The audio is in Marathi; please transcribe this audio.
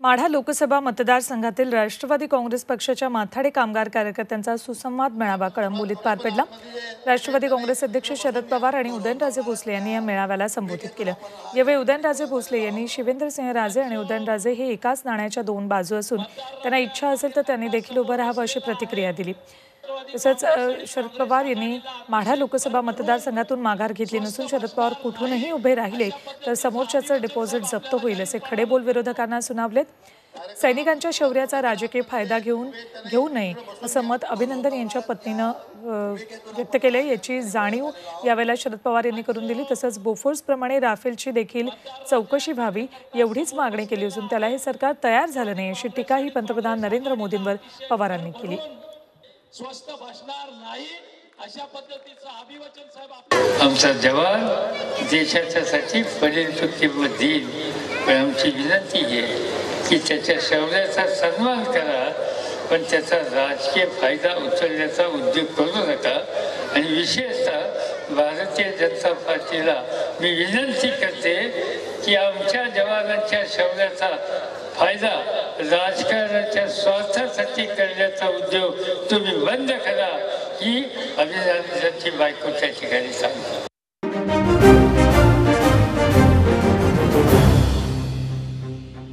माढा लोकसभा मतदारसंघातील राष्ट्रवादी काँग्रेस पक्षाच्या माथाडे कामगार कार्यकर्त्यांचा सुसंवाद मेळावा कळंबोलीत पार पडला. राष्ट्रवादी काँग्रेस अध्यक्ष शरद पवार आणि उदयनराजे भोसले यांनी या मेळाव्याला संबोधित केलं. यावेळी उदयनराजे भोसले यांनी शिवेंद्रसिंह राजे आणि उदयनराजे हे एकाच नाण्याच्या दोन बाजू असून त्यांना इच्छा असेल तर त्यांनी देखील उभं राहावं अशी प्रतिक्रिया दिली. तसंच शरद पवार यांनी माढा लोकसभा मतदारसंघातून माघार घेतली नसून शरद पवार कुठूनही उभे राहिले तर समोरच्याचं डिपॉझिट जप्त होईल असे खडेबोल विरोधकांना सुनावलेत. सैनिकांच्या शौर्याचा राजकीय फायदा घेऊन घेऊ नये असं मत अभिनंदन यांच्या पत्नीनं व्यक्त केले याची जाणीव यावेळेला शरद पवार यांनी करून दिली. तसंच बोफोर्सप्रमाणे राफेलची देखील चौकशी व्हावी एवढीच मागणी केली असून त्याला हे सरकार तयार झालं नाही अशी टीकाही पंतप्रधान नरेंद्र मोदींवर पवारांनी केली. स्वस्त बसणार नाही अशा पद्धतीचं अभिवचन साहेब आमचा जवान देशाच्यासाठी बलिदान देईल पण आमची विनंती आहे की त्याच्या शौर्याचा सन्मान करा पण त्याचा राजकीय फायदा उचलण्याचा उद्योग करू नका. आणि विशेषतः भारतीय जनता पार्टीला मी विनंती करते की आमच्या जवानांच्या शौर्याचा फायदा राजकारणाच्या स्वार्थासाठी करण्याचा उद्योग तुम्ही बंद करा ही अभिनंदनाची बायको त्या ठिकाणी सांगतो.